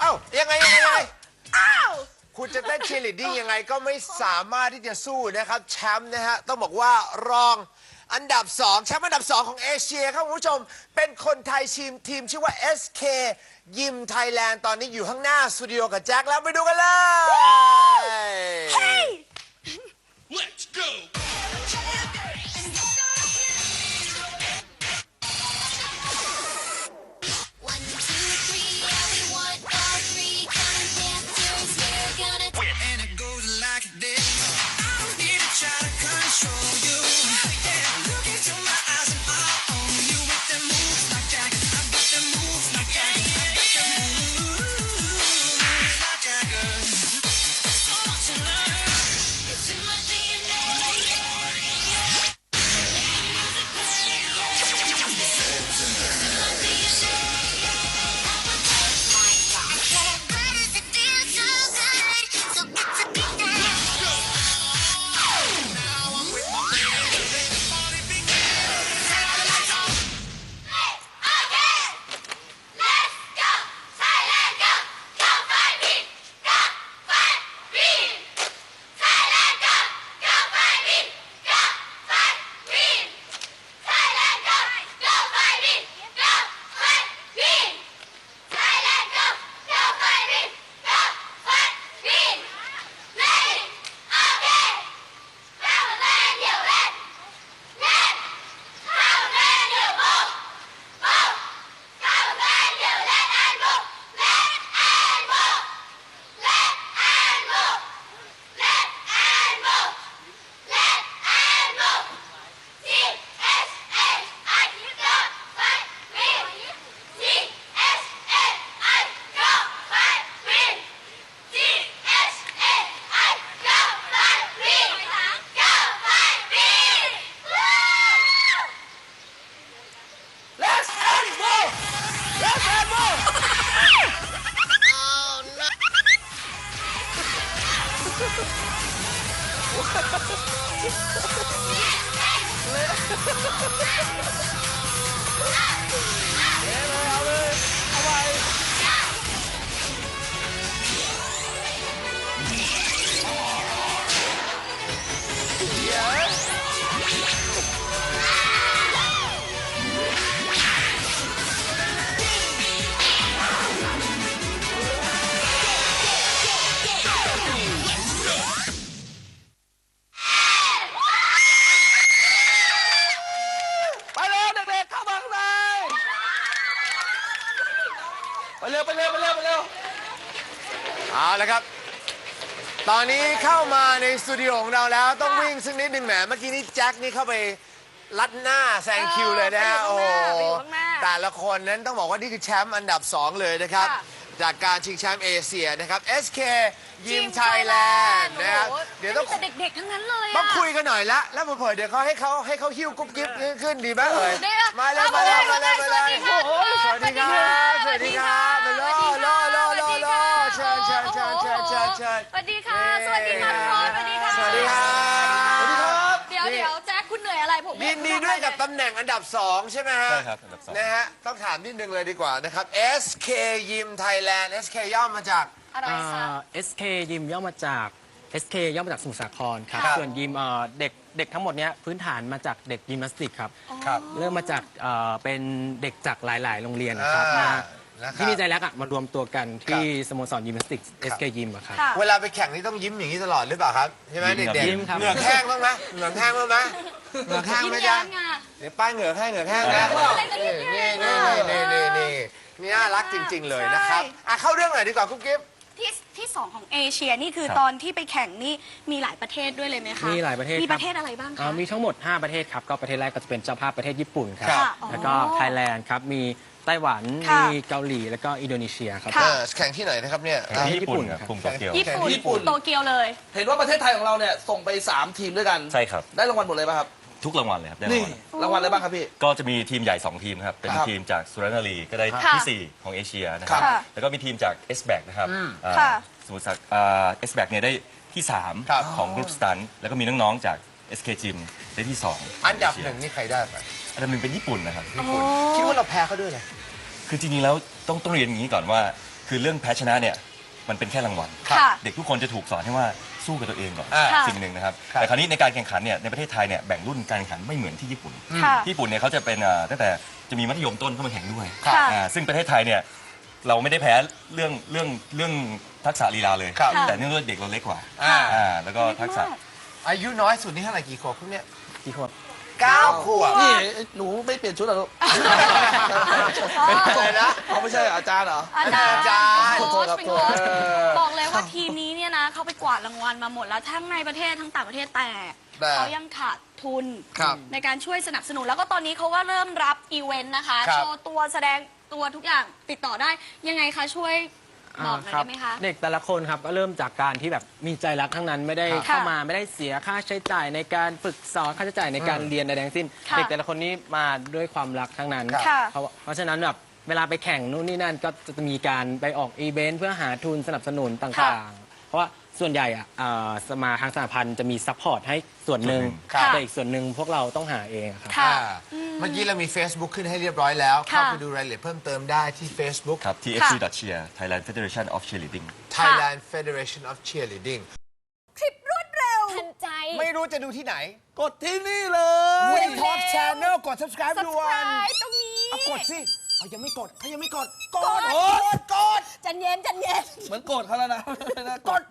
เอ้ายังไงยังไงยังไงอ้าว คุณจะเต้นเชียร์ลีดดิ้งยังไงก็ไม่สามารถที่จะสู้นะครับแชมป์นะฮะ ต้องบอกว่ารองอันดับ 2 แชมป์อันดับ 2 ของเอเชียครับคุณผู้ชม เป็นคนไทยทีมทีมชื่อว่า SK ยิมไทยแลนด์ตอนนี้อยู่ข้างหน้า สตูดิโอกับแจ็คแล้วไปดูกันเลย Let's go! Yes, yes. เอาละครับ ตอนนี้เข้ามาในสตูดิโอของเราแล้วต้องวิ่งสักนิดหนึ่งแหมเมื่อกี้นี้แจ็คนี่เข้าไปลัดหน้าแซงคิวเลยนะฮะเอโอ้อโหไปอยู่ข้างหน้าไปอยู่ข้างหน้าแต่ละคนนั้นต้องบอกว่านี่คือแชมป์อันดับ 2 เลยนะครับค่ะจากการชิงแชมป์เอเชียนะครับ SK ยิมทีมไทยแลนด์นะครับโอ้โหเดี๋ยวต้องแต่เด็กๆทั้งนั้นเลยอะต้องคุยกันหน่อยละแล้วเผื่อๆเดี๋ยวเขาให้เขาให้เขาหิ้วกุ๊บกิ๊บขึ้นดีไหมเอ่ยได้อะมาเลยเอามาเลยมามาเลเลยยมาเลยสวัสดีค่ะสวัสดีครับสวัสดีครับ ยอะไรผมไม่ยินดีด้วยกับตำแหน่งอันดับ 2 ใช่ไหมฮะใช่ครับอันดับสอง นะฮะ ต้องถามนิดนึงเลยดีกว่านะครับ SK ยิมไทยแลนด์ SK ย่อมาจาก อะไรคะอ่า SK ยิมย่อมาจาก SK ย่อมาจากสมุทรสาครครับ ครับ ส่วนยิมเอ่อเด็กเด็กทั้งหมดเนี้ยพื้นฐานมาจากเด็กยิมนาสติกครับ ครับ เริ่มมาจากเอ่อเป็นเด็กจากหลาย ๆ โรงเรียนนะครับอ่ามา นะครับ ที่นี่ใจรักอะมารวมตัวกันที่ครับสโมสรยิมนาสติก SK ยิมอะครับ ค่ะ เวลาไปแข่งนี่ต้องยิ้มอย่างนี้ตลอดหรือเปล่าครับใช่ไหมยิ้มครับเด็กยิ้มครับ ๆเหงือกแห้งบ้างไหมเหงือกแห้งบ้างไหมเหงือกแห้งยิ้มไหมแย้จ๊ะมไงเดี๋ยวป้ายเหงือกแห้งเหงือกแห้งนะอะไรกันนี่เนี่ยนี่นี่นี่นี่นี่นี่น่ารักจริง ๆเลยนะครับอะเข้าเรื่องหน่อยดีกว่ากุ๊บกิ๊บ ที่ที่สองของเอเชียนี่คือครับ ตอนที่ไปแข่งนี่มีหลายประเทศด้วยเลยไหมคะมีหลายประเทศมีคปบระเทศอะไรบ้างอ่าคะมีทั้งหมด 5 ประเทศครับ ก็ประเทศแรกก็จะเป็นเจ้าภาพประเทศญี่ปุ่นครับครับแล้วก็อ๋อไทยแลนด์ครับ มีไต้หวัน ค่ะมีเกาหลี แล้วก็อินโดนีเซียครับ ค่ะ เออแข่งที่ไหนนะครับเนี่ยที่ที่ญี่ปุ่นครับญี่กปุ่ลุ่นมโตเกียว ญี่ปุ่นญี่ปุ่น โตเกียวเลย เห็นว่าประเทศไทยของเราเนี่ยส่งไป 3 ทีมด้วยกัน ใช่ครับ ได้รางวัลหมดเลยป่ะครับ ทุกรางวัลเลยครับได้รางนี่วัลรางวัลอะไรบ้างครับพี่ ก็จะมีทีมใหญ่ 2 ทีมนะครับ เป็นครับทีมจากสุรานารีก็ได้ค่ะที่ 4 ของเอเชียนะครับ ค่ะแล้วก็มีทีมจาก s b a c นะครับอ่าค่ะ สมุทรสาครเอสแบกเนี่ยได้ที่ ครับ 3 ของกรุ๊ปสตันแล้วก็มีน้องๆจาก SK Gym ได้ที่ 2 อันดับหนึ่งนี่ใครได้ไปอันดับหนึ่งเป็นญี่ปุ่นนะครับญี่ปุ่นคิดว่าเราแพ้เขาด้วยเลย คือจริงๆแล้วต้องต้องเรียนอย่างนี้ก่อนว่า คือเรื่องแพ้ชนะเนี่ยมันเป็นแค่รางวัล ค่ะ เด็กทุกคนจะถูกสอนให้ว่า สู้กับตัวเองก่อนอ่าสิ่งหนึ่งนะครับครับแต่คราวนี้ในการแข่งขันเนี่ยในประเทศไทยเนี่ยแบ่งรุ่นการแข่งขันไม่เหมือนที่ญี่ปุ่น ค่ะ ที่ญี่ปุ่นเนี่ยเขาจะเป็นอ่าตั้งแต่จะมีมัธยมต้นเข้ามาแข่งด้วยค่ะอ่าซึ่งประเทศไทยเนี่ยเราไม่ได้แพ้เรื่องเรื่องเรื่องทักษะลีลาเลย ครับ แต่เนื่องด้วยเด็กเราเล็กกว่าอ่าอ่าแล้วก็ทักษะ อายุน้อยสุดนี่เท่าไหร่กี่ขวบพวกเนี้ยกี่ขวบเก้าขวบนี่หนูไม่เปลี่ยนชุดเหรอลูกอะไรนะเอาไม่ใช่เหรออาจารย์เหรอ อาจารย์อาจารย์ โค้ชเป็นโค้ชเออบอกเลยว่าทีมนี้ กวาดรางวัลมาหมดแล้วทั้งในประเทศทั้งต่างประเทศแต่แต่เขายังขาดทุน ครับในการช่วยสนับสนุนแล้วก็ตอนนี้เขาก็เริ่มรับอีเวนต์นะคะ ครับ โชว์ตัวแสดงตัวทุกอย่างติดต่อได้ยังไงคะช่วยบอกหน่อยครัได้ไหมคะ เด็กแต่ละคนครับก็เริ่มจากการที่แบบมีใจรักทั้งนั้นไม่ได้ค่ะเข้ามาไม่ได้เสียค่าใช้จ่ายในการฝึกสอนค่าใช้จ่ายในการเรียนใดๆทั้งสิ้น ค่ะเด็กแต่ละคนนี้มาด้วยความรักทั้งนั้นครับค่ะเพราะเพราะฉะนั้นแบบเวลาไปแข่งนู่นนี่นั่นก็จะมีการไปออกอีเวนต์เพื่อหาทุนสนับสนุนต่างๆ เพราะว่า ส่วนใหญ่อะเอ่อสมาทางสหพันธ์จะมีซัพพอร์ตให้ส่วนหนึ่งครับ แต่อีกส่วนหนึ่งพวกเราต้องหาเองอะครับ ค่ะอ่าเมื่อกี้เรามี Facebook ขึ้นให้เรียบร้อยแล้วเข้าค่ะไปดูรายละเอียดเพิ่มเติมได้ที่ Facebook ครับ TFC.cheer Thailand Federation of Cheerleading Thailand Federation of Cheerleading ทันใจ ไม่รู้จะดูที่ไหน กดที่นี่เลย Woody Talk Channel กด subscribe ด่วน subscribe ตรงนี้ เอากดสิ เอายังไม่กดเขายังไม่กดกดกดกด จันเย็นจันเย็น เหมือนโกรธเขาแล้วนะ กด